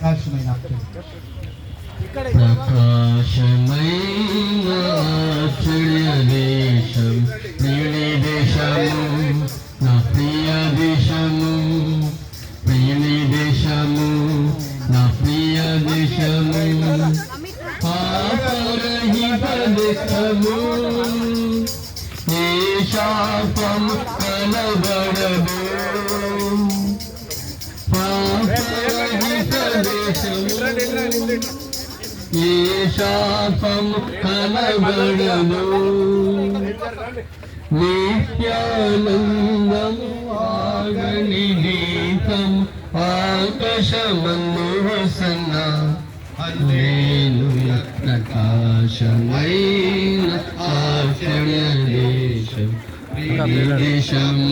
ప్రకాశమైన అక్షరం ప్రకాశమైన ఆశ్చర్య దేశం ప్రియుని దేశము నా ప్రియ దేశము ప్రియుని దేశము నా ప్రియ దేశము పాపరహిత దేశము ఏ శాపం కలబడదు శాపం కలబడదు నిత్యానందం ఆగని గీతం ఆకాశమందు వసన్న. హల్లెలూయా. ప్రకాశమైన ఆశ్చర్య దేశం. దేశము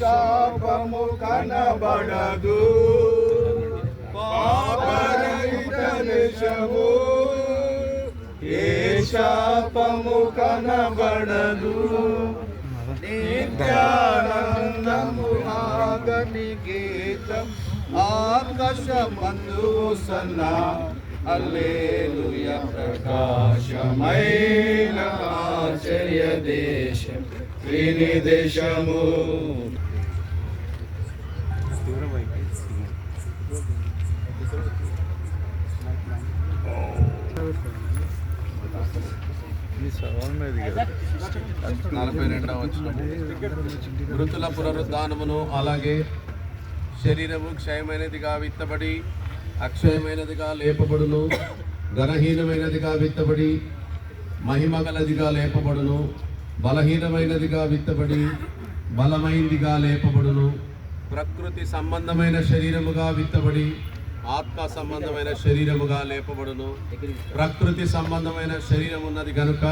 శాపము కనబడదు పాపరహిత దేశము ఏ శాపము కనబడదు నిత్యానందము ఆగని గీతం ఆకాశమందు సన్న అల్లేలుయ ప్రకాశమైన ఆశ్చర్య దేశం దేశము. నలభై రెండవ మృతుల పునరుద్ధానమును అలాగే శరీరము క్షయమైనదిగా విత్తబడి అక్షయమైనదిగా లేపబడును. ఘనహీనమైనదిగా విత్తబడి మహిమ గలదిగా లేపబడును. బలహీనమైనదిగా విత్తబడి బలమైందిగా లేపబడును. ప్రకృతి సంబంధమైన శరీరముగా విత్తబడి ఆత్మ సంబంధమైన శరీరముగా లేపబడును. ప్రకృతి సంబంధమైన శరీరం ఉన్నది కనుక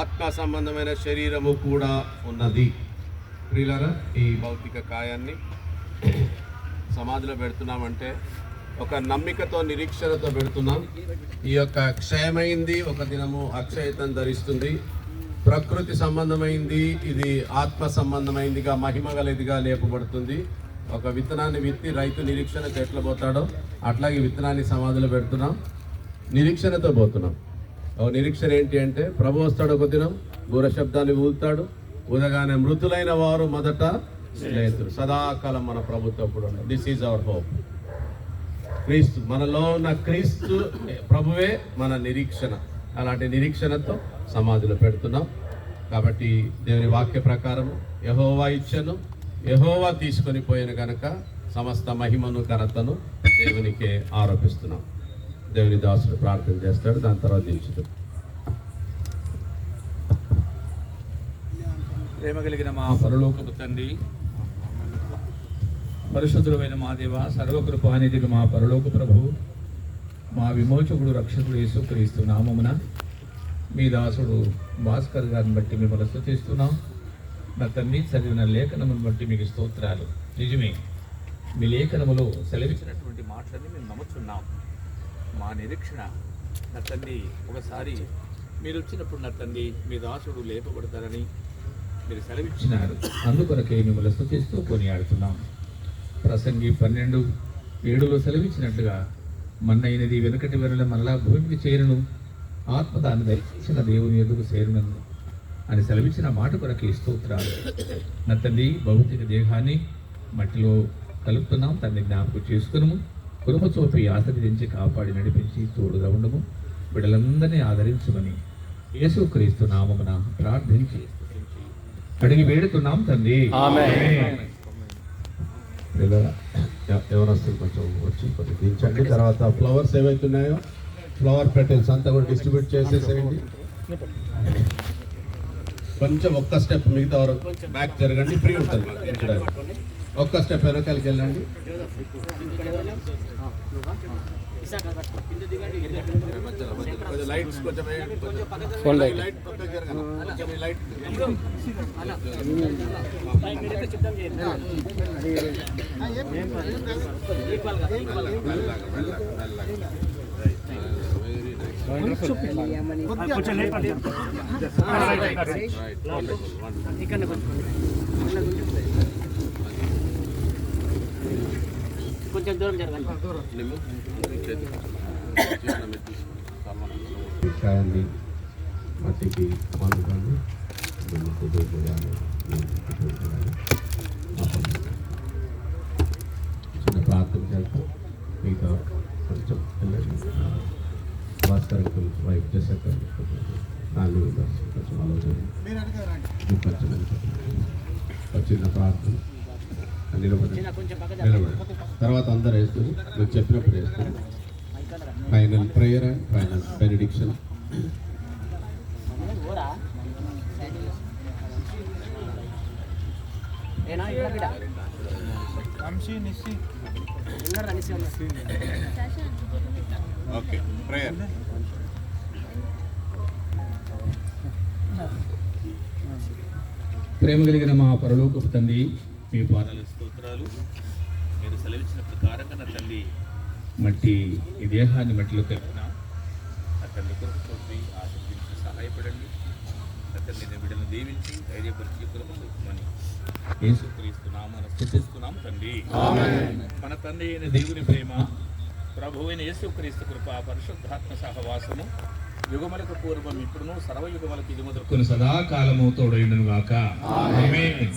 ఆత్మ సంబంధమైన శరీరము కూడా ఉన్నది. ప్రియులరా ఈ భౌతిక కాయాన్ని సమాధిలో పెడుతున్నామంటే ఒక నమ్మికతో నిరీక్షణతో పెడుతున్నాం. ఈ యొక్క క్షయమైంది ఒక దినము అక్షయతం ధరిస్తుంది. ప్రకృతి సంబంధమైంది ఇది ఆత్మ సంబంధమైందిగా మహిమ గలదిగా లేపబడుతుంది. ఒక విత్తనాన్ని విత్తి రైతు నిరీక్షణకు ఎట్లా పోతాడో అట్లాగే విత్తనాన్ని సమాధిలో పెడుతున్నాం. నిరీక్షణతో పోతున్నాం. ఒక నిరీక్షణ ఏంటి అంటే ప్రభు వస్తాడు ఒక దినం దూర శబ్దాన్ని ఊదుతాడు. ఊదగానే మృతులైన వారు మొదట స్నేహితుడు సదాకాలం మన ప్రభుత్వం కూడా దిస్ ఈజ్ అవర్ హోప్ క్రీస్తు మనలో ఉన్న క్రీస్తు ప్రభువే మన నిరీక్షణ. అలాంటి నిరీక్షణతో సమాధిలో పెడుతున్నాం. కాబట్టి దేవుని వాక్య ప్రకారం యహోవా ఇచ్చను యహోవా తీసుకొని పోయిన గనక సమస్త మహిమను ఘనతను దేవునికే ఆరోపిస్తున్నాం. దేవుని దాసుడు ప్రార్థన చేస్తాడు. దాని తర్వాత దించుతాడు ప్రేమ కలిగిన మా పరలోకపు తండ్రి పరిశుద్ధులమైన మా దేవ సర్వకృపానిధులు మా పరలోక ప్రభు మా విమోచకుడు రక్షకుడు యేసుక్రీస్తు నామమున మీ దాసుడు భాస్కర్ గారిని బట్టి మిమ్మల్ని స్థుతిస్తున్నాం నా తండ్రి చదివిన లేఖనమును బట్టి మీకు స్తోత్రాలు. నిజమే మీ లేఖనములో సెలవిచ్చినటువంటి మాటలన్నీ మేము నమ్ముతున్నాం మా నిరీక్షణ నా తండ్రి ఒకసారి మీరు వచ్చినప్పుడు నా తండ్రి మీ దాసుడు లేపబడతారని మీరు సెలవిచ్చినారు. అందుకొరకే మిమ్మల్ని స్థుతిస్తూ కొనియాడుతున్నాం. ప్రసంగి పన్నెండు ఏడులో సెలవిచ్చినట్లుగా మన్నైనది వెనుకటి వెనుల మరలా భూమికి చేరును ఆత్మ దాన్ని దర్శించిన దేవుని ఎదుగు చేరునను అని సెలవిచ్చిన మాట కొరకే స్తోత్రాలు. నా తండ్రి భౌతిక దేహాన్ని మట్టిలో కలుపుతున్నాం తన్ని జ్ఞాపకం చేసుకునము. కురుమ చూపి ఆశ్రదించి కాపాడి నడిపించి తోడుగా ఉండము. బిడ్డలందరినీ ఆదరించమని యేసుక్రీస్తు నామమున ప్రార్థించి అడిగి వేడుతున్నాం తండ్రి. ఆమేన్. పిల్లల ఎవరు వస్తుంది కొంచెం వచ్చి కొంచెం దించండి. తర్వాత ఫ్లవర్స్ ఏవైతే ఉన్నాయో ఫ్లవర్ పెటల్స్ అంతా కూడా డిస్ట్రిబ్యూట్ చేసేసేయండి. కొంచెం ఒక్క స్టెప్ మిగతా వరకు బ్యాక్ జరగండి ఫ్రీ ఉంటుంది మాకు దించడానికి ఒక్క స్టెప్ వెనకాలకి వెళ్ళండి. మధ్యలో, మధ్యలో. కొంచెం. కొంచెం దూరం జరగండి నిమ్ము, చేతి. చిన్న మెత్తి. సల్మాన్. కాయండి మట్టికి అందుకని దుమ్ముకు దూకుగాను, నీటికి దూకుగాను. చిన్న ప్రార్థన చేస్తాం మిగతా కొంచెం వెళ్ళండి భాస్కర్ అంకుల్ వైఫ్ జసక్ నాలుగు కొంచెం ఆలోచన కొంచెం ఒక చిన్న ప్రార్థన నిలబడి నిలబడి తర్వాత అందరు వేస్తారు. మీరు చెప్పినప్పుడు వేస్తారు. Final prayer and final benediction okay prayer ప్రేమ కలిగిన మా పరలోకపు తండ్రి మీ పాదాలు స్తోత్రాలు మీరు సెలవిచ్చిన ప్రకారంగా నా తల్లి మట్టి ఈ దేహాన్ని మట్టిలో కలిపిన నా తల్లి కొరకు చూసి ఆశీర్వించి సహాయపడండి. నా తల్లి బిడ్డను దీవించి ధైర్యపరిచి కృపను చూపమని యేసుక్రీస్తు నామన స్థుతిస్తున్నాం తండ్రి. మన తండ్రి అయిన దేవుని ప్రేమ ప్రభు అయిన యేసుక్రీస్తు కృప పరిశుద్ధాత్మ సహవాసము యుగములకు పూర్వం ఇప్పుడును సర్వయుగములకు ఇది మొదలుకొని సదాకాలము తోడైండును గాక ఆమేన్.